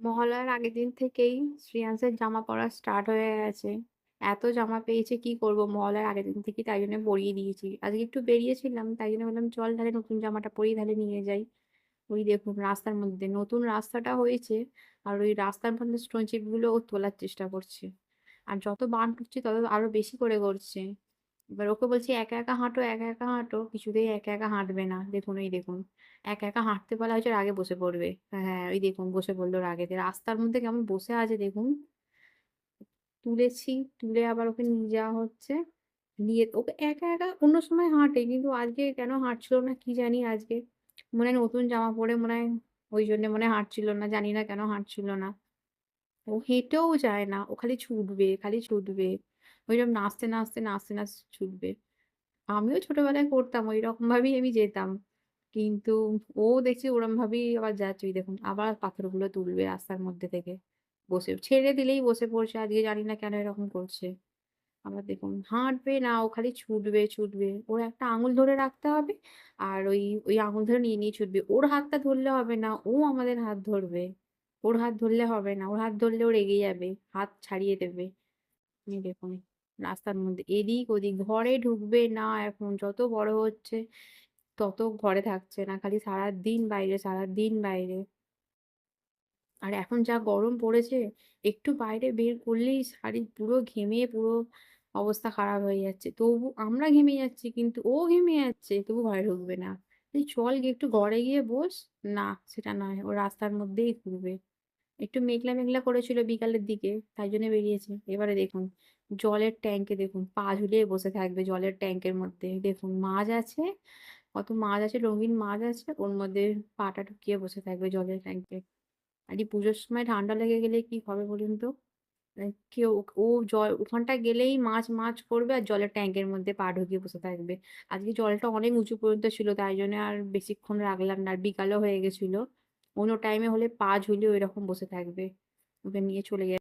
মহালয়ার আগের দিন থেকেই শ্রেয়াংসের জামা পরা স্টার্ট হয়ে গেছে। এত জামা পেয়েছে, কি করব মহালয়ার আগের দিন থেকেই তাই জন্য পরিয়ে দিয়েছি। আজকে একটু বেরিয়েছিলাম, তাই জন্য বললাম চল তাহলে নতুন জামাটা পরিয়ে তাহলে নিয়ে যাই। ওই দেখুন রাস্তার মধ্যে, নতুন রাস্তাটা হয়েছে আর ওই রাস্তার মধ্যে স্টোন চিপগুলো ও তোলার চেষ্টা করছে। আর যত বান করছি তত আরও বেশি করে করছে। এবার ওকে বলছি একা, একা হাঁটো, একা, একা হাঁটো। কিছুতেই একা, একা হাঁটবে না। দেখুন এই দেখুন। একা, একা হাঁটতে বলা হয়েছে রাগে বসে পড়বে। হ্যাঁ, ওই দেখুন বসে পড়ল রাগেতে। রাস্তার মধ্যে কেমন বসে আছে দেখুন। তুলেছি, তুলে আবার ওকে নিয়ে যাওয়া হচ্ছে। নিয়ে ওকে একা, একা অন্য সময় হাঁটে কিন্তু আজকে কেন হাঁটছিল না কি জানি আজকে। মনে হয় নতুন জামা পরে মনে হয় ওইজন্য মনে হয় হাঁটছিল না। জানি না কেন হাঁটছিল না। ও হেঁটেও যায় না। ও খালি ছুটবে, খালি ছুটবে। ওইরকম নাচতে, নাচতে, নাচতে, নাচতে ছুটবে। আমিও ছোটবেলায় করতাম ঐরকম ভাবেই আমি যেতাম। কিন্তু ও দেখছি ওরম ভাবেই আবার যাচ্ছে ওই দেখুন আবার পাথরগুলো তুলবে রাস্তার মধ্যে থেকে। বসে ছেড়ে দিলেই বসে পড়ছে আজকে জানি না কেন এরকম করছে। আবার দেখুন হাঁটবে না ও খালি ছুটবে, ছুটবে। ওর একটা আঙুল ধরে রাখতে হবে আর ওই, ওই আঙুল ধরে নিয়ে, নিয়ে ছুটবে। ওর হাতটা ধরলে হবে না, ও আমাদের হাত ধরবে। ওর হাত ধরলে হবে না। ওর হাত ধরলে ও রেগে যাবে। হাত ছাড়িয়ে দেবে। দেখুন রাস্তার মধ্যে এদিক ওদিক ঘরে ঢুকবে না এখন যত বড় হচ্ছে তত ঘরে থাকছে না। খালি সারাদিন বাইরে, সারাদিন বাইরে। আর এখন যা গরম পড়েছে একটু বাইরে বের করলেই শাড়ি পুরো ঘেমে পুরো অবস্থা খারাপ হয়ে যাচ্ছে। তবু আমরা ঘেমে যাচ্ছি কিন্তু ও ঘেমে যাচ্ছে তবু ঘরে ঢুকবে না। চল গিয়ে একটু ঘরে গিয়ে বস। না সেটা নয়। ও রাস্তার মধ্যেই ঘুরবে। একটু মেঘলা, মেঘলা করেছিল বিকালের দিকে তাই জন্য বেরিয়েছে। এবারে দেখুন জলের ট্যাঙ্কে দেখুন পা ঝুলিয়ে বসে থাকবে জলের ট্যাঙ্কের মধ্যে। দেখুন মাছ আছে, কত মাছ আছে রঙিন মাছ আছে ওর মধ্যে পাটা ঢুকিয়ে বসে থাকবে জলের ট্যাঙ্কে। আর এই পুজোর সময় ঠান্ডা লেগে গেলে কি হবে বলুন তো? কেউ ও জল ওখানটায় গেলেই মাছ, মাছ করবে আর জলের ট্যাঙ্কের মধ্যে পা ঢুকিয়ে বসে থাকবে। আজকে জলটা অনেক উঁচু পর্যন্ত ছিল তাই জন্য আর বেশিক্ষণ রাখলাম না। আর বিকালও হয়ে গেছিল। অন্য টাইমে হলে পা ঝুলিয়ে ওইরকম বসে থাকবে। ওকে নিয়ে চলে যা